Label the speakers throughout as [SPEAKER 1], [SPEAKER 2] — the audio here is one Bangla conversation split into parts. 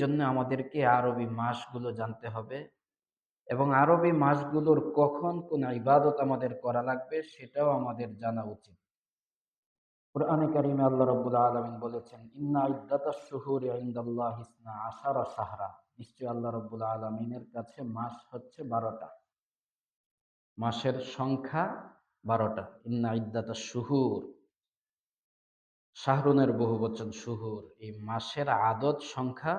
[SPEAKER 1] জন্য আমাদেরকে আরবি মাসগুলো জানতে হবে এবং আরবি মাসগুলোর কখন কোন ইবাদত আমাদের করা লাগবে সেটাও আমাদের জানা উচিত। কোরআনে কারিমে আল্লাহ রাব্বুল আলামিন বলেছেন, ইন্না ইদ্দাতাশ শুহুরি ইনদাল্লাহ ইসনা আশারা শাহরা। নিশ্চয় আল্লাহ রাব্বুল আলামিনের কাছে মাস হচ্ছে বারোটা। মাসের সংখ্যা বারোটা। ইন্না ইদ্দাতাশ শুহুর। শাহরুনের বহু বচন শুহুর। এই মাসের আদত সংখ্যা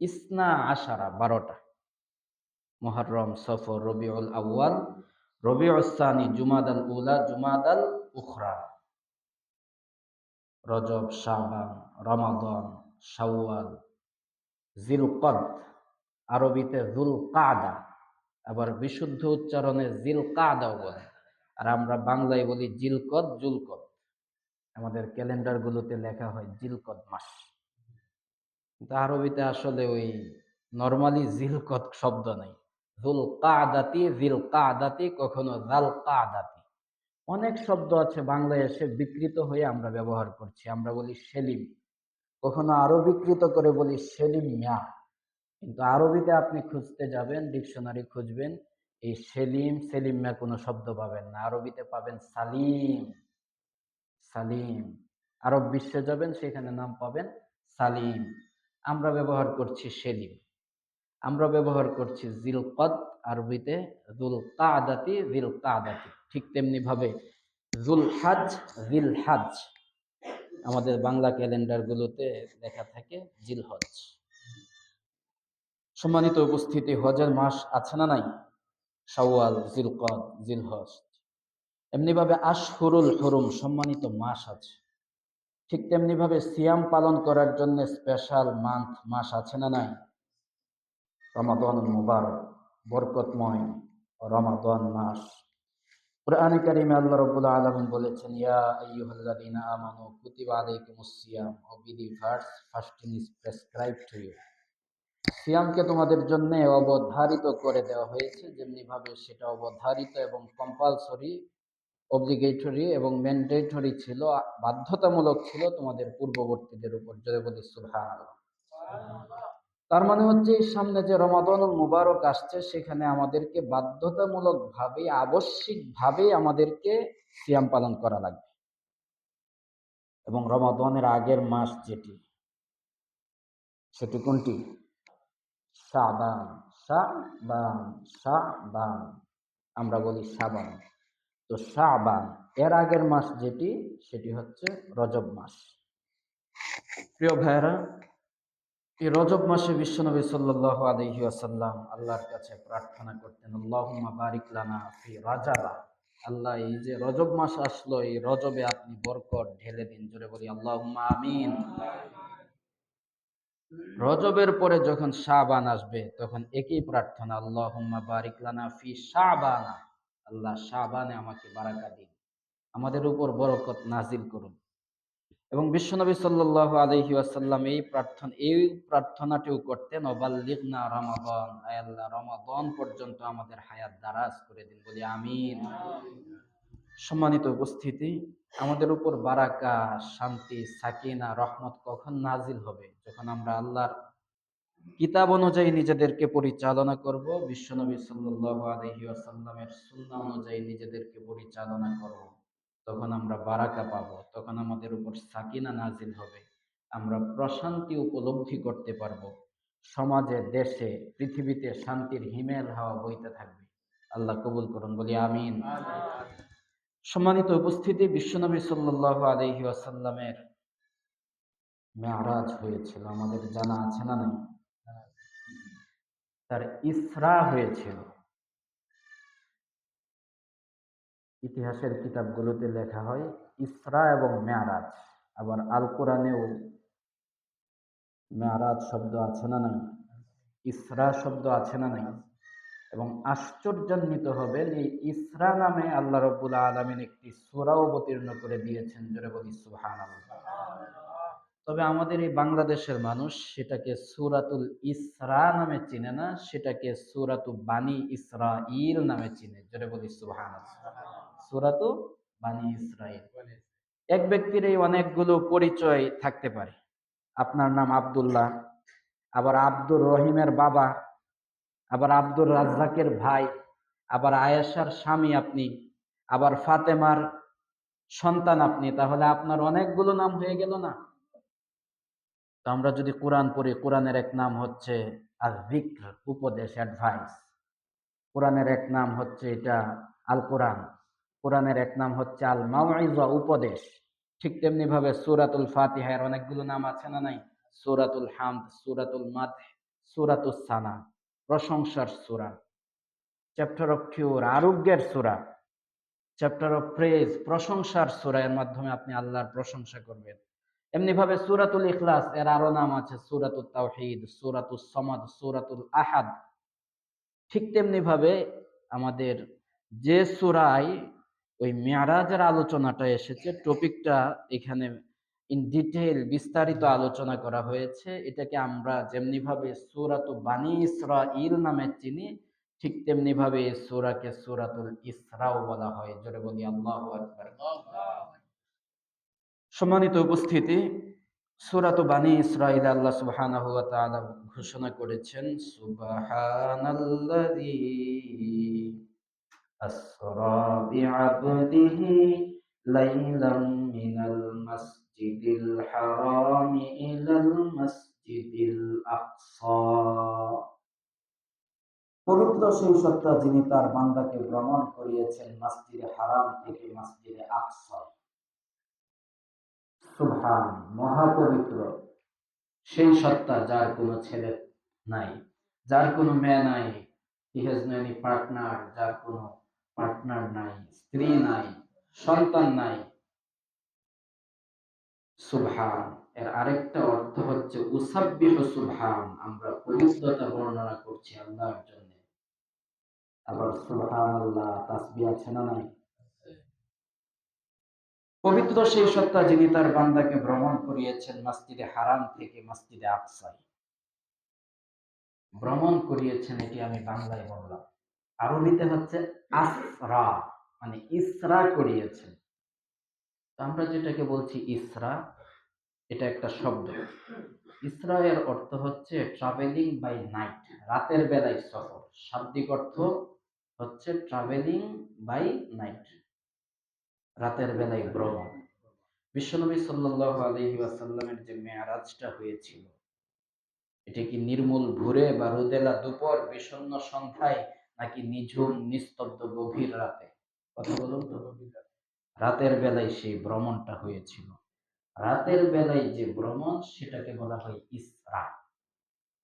[SPEAKER 1] ইসনা আশারা বারোটা। মহরম সফর রবিউল আউয়াল, রবিউল সানি জুমাদ আল উলা জুমাদ আল উখরা। রজব, শাবান, রমাদন, শাওয়াল জিলকদ আরবিতে জুল কাদা আবার বিশুদ্ধ উচ্চারণে জিল কাদাও বলে। আর আমরা বাংলায় বলি জিলকদ জুলকদ আমাদের ক্যালেন্ডার গুলোতে লেখা হয় জিলকদ মাস। কিন্তু আরবিতে আসলে ওই নর্মালি জিলকদ শব্দ নেই। জুল কাদাতি জিল কাদাতি কখনো জাল কাদাতি অনেক শব্দ আছে বাংলায় এসে বিকৃত হয়ে আমরা ব্যবহার করছি। আমরা বলি সেলিম। কখনো আরও বিকৃত করে বলি সেলিম মিয়া। কিন্তু আরবিতে আপনি খুঁজতে যাবেন, ডিকশনারি খুঁজবেন, এই সেলিম সেলিম মিয়া কোনো শব্দ পাবেন না। আরবিতে পাবেন সালিম। সালিম। আরব বিশ্বে যাবেন, সেখানে নাম পাবেন সালিম। আমরা ব্যবহার করছি সেলিম আমরা ব্যবহার করছি জিলকদ আরবিতে জুল কাদাতি জিল কাদাতি ঠিক তেমনি ভাবে জুল হাজ জিল হাজ আমাদের বাংলা ক্যালেন্ডার গুলোতে লেখা থাকে জিল হজ সম্মানিত উপস্থিতি, হজের মাস আছে না নাই? শাওয়াল, জিলকদ জিল হজ এমনি ভাবে আশহুরুল হরুম সম্মানিত মাস আছে। ঠিক তেমনি ভাবে সিয়াম পালন করার জন্য স্পেশাল মান্থ মাস আছে না নাই? রমাদন মুবারক, বরকতময় রমাদন মাস। কোরআনে কারিমে আল্লাহ রাব্বুল আলামিন বলেছেন, ইয়া আইয়ুহাল্লাযীনা আমানু কুতিবা আলাইকুমুস সিয়াম, O believers fasting is prescribed to you সিয়ামকে তোমাদের জন্য অবধারিত করে দেওয়া হয়েছে যেমনি ভাবে সেটা অবধারিত এবং কম্পালসরি অব্লিগেটরি এবং ম্যান্ডেটরি ছিল, বাধ্যতামূলক ছিল তোমাদের পূর্ববর্তীদের উপর বলি তার মানে হচ্ছে সামনে যে রমাদনুল মুবারক আসছে, সেখানে আমাদেরকে বাধ্যতামূলক ভাবে আবশ্যিক ভাবে আমাদেরকে সিয়াম পালন করা লাগবে। এবং রমাদনের আগের মাস যেটি সেটি কোনটি সাবান সাবান সাবান আমরা বলি সাবান তো সাবান এর আগের মাস যেটি, সেটি হচ্ছে রজব মাস। প্রিয় ভাইরা এই রজব মাসে বিশ্বনবী সাল্লাহ আলহি আসাল্লাম আল্লাহর কাছে প্রার্থনা করতেন, আল্লাহুম্মা বারিক ফি রাজাবা আল্লাহ, এই যে রজব মাস আসলো, এই রজবে আপনি বরকত ঢেলে দিন, জোরে বলি, আল্লাহুম্মা আমিন। রজবের পরে যখন শাবান আসবে, তখন একই প্রার্থনা, আল্লাহুম্মা বারিক লানা ফি শাবানা। আল্লাহ শাবানে আমাকে বারাকা দিন। আমাদের উপর বরকত নাজিল করুন। এবং বিশ্বনবী সাল্লাহ আলহি আসাল্লাম এই প্রার্থনা, এই প্রার্থনাটিও করতেন অবাল্লিগনা রমাদন। আল্লাহ, রমাদন পর্যন্ত আমাদের হায়াত দারাজ করে দিন, বলি আমিন। সম্মানিত উপস্থিতি, আমাদের উপর বারাকা, শান্তি, সাকিনা, রহমত কখন নাজিল হবে? যখন আমরা আল্লাহর কিতাব অনুযায়ী নিজেদেরকে পরিচালনা করব, বিশ্বনবী সাল্লাহ আলহি আসাল্লামের সুন্না অনুযায়ী নিজেদেরকে পরিচালনা করব। তখন আমরা বারাকা পাবো, তখন আমাদের উপর সাকিনা নাজিল হবে। আমরা প্রশান্তি উপলব্ধি করতে পারব। সমাজে, দেশে, পৃথিবীতে শান্তির হিমেল হাওয়া বইতে থাকবে। আল্লাহ কবুল করুন, বলি আমিন। সম্মানিত উপস্থিতি, বিশ্বনবী সাল্লাল্লাহু আলহি আসাল্লামের মেয়ারাজ হয়েছিল। আমাদের জানা আছে না নাই? তার ইসরা হয়েছিল। ইতিহাসের কিতাবগুলোতে লেখা হয়, ইসরা এবং মেয়ারাজ। আবার আল কোরআনেও মেয়ারাজ শব্দ আছে না নাই? ইসরা শব্দ আছে না নাই? এবং আশ্চর্যান্বিত হবেন এই ইসরা নামে আল্লাহ রব্বুল আলমিন একটি সোরাও অবতীর্ণ করে দিয়েছেন, জোরে বলি সুহান তবে আমাদের এই বাংলাদেশের মানুষ সেটাকে সুরাতুল ইসরা নামে চিনে না সেটাকে সুরাতু বানি ইসরা ইল নামে চিনে। জোরে বলি সুহান সুরাতু বানি ইসরাইল এক ব্যক্তির এই অনেকগুলো পরিচয় থাকতে পারে। আপনার নাম আবদুল্লাহ আবার আব্দুর রহিমের বাবা আবার আব্দুর রাজ্জাকের ভাই আবার আয়েশার স্বামী আপনি আবার ফাতেমার সন্তান আপনি। তাহলে আপনার অনেকগুলো নাম হয়ে গেল না? তো আমরা যদি কোরআন পড়ি, কোরআনের এক নাম হচ্ছে বিক্র উপদেশ অ্যাডভাইস কোরআনের এক নাম হচ্ছে এটা আল কোরআন কোরআনের এক নাম হচ্ছে আল মাওয়াইজা উপদেশ। ঠিক তেমনি ভাবে সুরাতুল ফাতিহার অনেকগুলো নাম আছে না নাই? সুরাতুল হামদ, সুরাতুল মাদ সুরাতুল সানা, প্রশংসার সুরা। চ্যাপ্টার অফ কিউর আরোগ্যের সুরা। চ্যাপ্টার অফ প্রেজ প্রশংসার সুরা। এর মাধ্যমে আপনি আল্লাহর প্রশংসা করবেন। এমনি ভাবে সুরাতুল ইখলাস এর আরও নাম আছে সুরাতুল তাওহীদ সুরাতুল সমাদ, সুরাতুল আহাদ। ঠিক তেমনি ভাবে আমাদের যে সুরায় ওই মেয়ারাজের আলোচনাটা এসেছে, টপিকটা এখানে ইন ডিটেল বিস্তারিত আলোচনা করা হয়েছে। এটাকে আমরা যেমনি ভাবে সুরাত বানি ইসরাইল নামে চিনি, ঠিক তেমনি ভাবে এই সুরাকে সুরাতুল ইসরাও বলা হয়। জোরে বলি, আল্লাহু আকবার। সম্মানিত উপস্থিতি, সুরাত বানি ইসরাইল আল্লাহ সুবহানাহু ওয়া ঘোষণা করেছেন পবিত্র সেই সত্তা যিনি তার বান্দাকে ভ্রমণ করিয়েছেন মসজিদে হারাম থেকে মসজিদে আকসা। সুবহান, মহাপবিত্র। সেই সত্তা যার কোনো ছেলে নাই, যার কোনো মেয়ে নাই পার্টনার যার কোনো পার্টনার নাই, স্ত্রী নাই, সন্তান নাই। সুবহান, এর আরেকটা অর্থ হচ্ছে উসাব্বিহ সুবহান, আমরা পবিত্রতা বর্ণনা করছি আল্লাহর জন্য। আবার সুবহান আল্লাহ তাসবিহ আছে না নাই? পবিত্র সেই সত্তা যিনি তার বান্দাকে ভ্রমণ করিয়েছেন মসজিদে হারাম থেকে মসজিদে আকসাই ভ্রমণ করিয়েছেন, এটি আমি বাংলায় বললাম। আরবিতে হচ্ছে আসরা মানে ইসরা করিয়েছেন। আমরা যেটাকে বলছি ইসরা, এটা একটা শব্দ। ইসরা এর অর্থ হচ্ছে ট্রাভেলিং বাই নাইট রাতের বেলায় সফর। শাব্দিক অর্থ হচ্ছে ট্রাভেলিং বাই নাইট রাতের বেলায় ভ্রমণ বিশ্বনবী সাল্লাহ আলহি আসাল্লামের যে মেয়ারাজটা হয়েছিল, এটা কি নির্মূল ভোরে বা রোদেলা দুপুর বিষণ্ণ সন্ধ্যায় নাকি নিঝুম, নিস্তব্ধ গভীর রাতে? কথা বলুন তো। রাতের বেলায় সেই ভ্রমণটা হয়েছিল। রাতের বেলায় যে ভ্রমণ, সেটাকে বলা হয় ইসরা।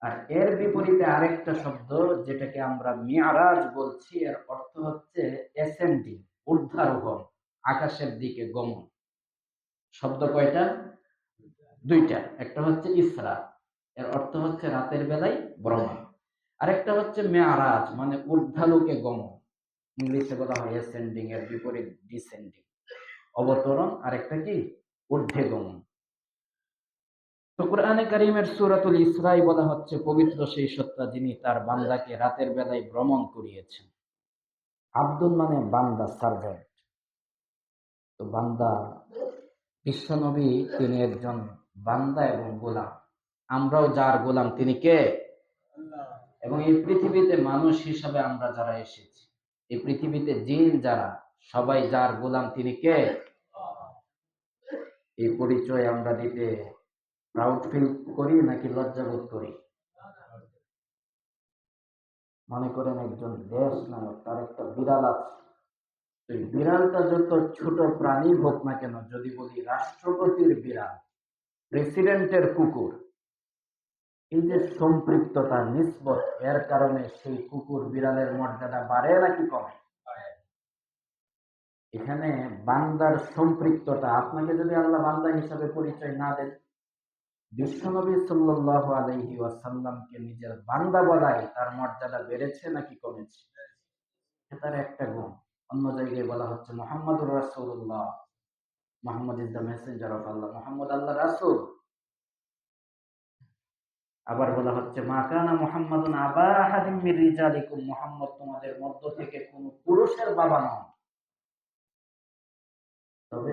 [SPEAKER 1] আর এর বিপরীতে আরেকটা শব্দ, যেটাকে আমরা মিয়ারাজ বলছি, এর অর্থ হচ্ছে এসেন্ডিং ঊর্ধ্বারোহণ। আকাশের দিকে গমন। শব্দ কয়টা? দুইটা। একটা হচ্ছে ইসরা, এর অর্থ হচ্ছে রাতের বেলায় ভ্রমণ। আরেকটা হচ্ছে মেয়ারাজ মানে ঊর্ধ্বালোকে গমন। ইংলিশে বলা হয় অ্যাসেন্ডিং এর বিপরীত ডিসেন্ডিং অবতরণ, আরেকটা কি? ঊর্ধ্বে গমন। তো কোরআনে কারিমের সুরাতুল ইসরাই বলা হচ্ছে, পবিত্র সেই সত্তা যিনি তার বান্দাকে রাতের বেলায় ভ্রমণ করিয়েছেন। আব্দুল মানে বান্দা, সার্ভেন্ট। তো বান্দা বিশ্বনবী তিনি একজন বান্দা এবং গোলাম। আমরাও যার গোলাম তিনি কে? এবং এই পৃথিবীতে মানুষ হিসাবে আমরা যারা এসেছি এই পৃথিবীতে জিন যারা সবাই যার গোলাম তিনি কে? এই পরিচয় আমরা দিতে প্রাউড ফিল করি নাকি লজ্জাবোধ করি? মনে করেন একজন দেশ নায়ক তার একটা বিড়াল আছে। বিড়ালটা যত ছোট প্রাণী হোক না কেন যদি বলি রাষ্ট্রপতির বিড়াল প্রেসিডেন্টের কুকুর এই যে সম্পৃক্ততা নিসবত এর কারণে সেই কুকুর বিড়ালের মর্যাদা বাড়ে নাকি কমে? এখানে বান্দার সম্পৃক্ততা আপনাকে যদি আল্লাহ বান্দা হিসাবে পরিচয় না দেন বিশ্বনবী সাল্লাহ আলহি ওয়াসাল্লামকে নিজের বান্দা বলাই তার মর্যাদা বেড়েছে নাকি কমেছে? তার একটা গুণ। অন্য জায়গায় বলা হচ্ছে মোহাম্মদুর রাসুল্লাহ Muhammad is the messenger of Allah Muhammad Allah রাসুল। আবার বলা হচ্ছে মাকানা মোহাম্মদুন আবা আহাদিম রিজালিকুম মোহাম্মদ তোমাদের মধ্য থেকে কোন পুরুষের বাবা নন। তবে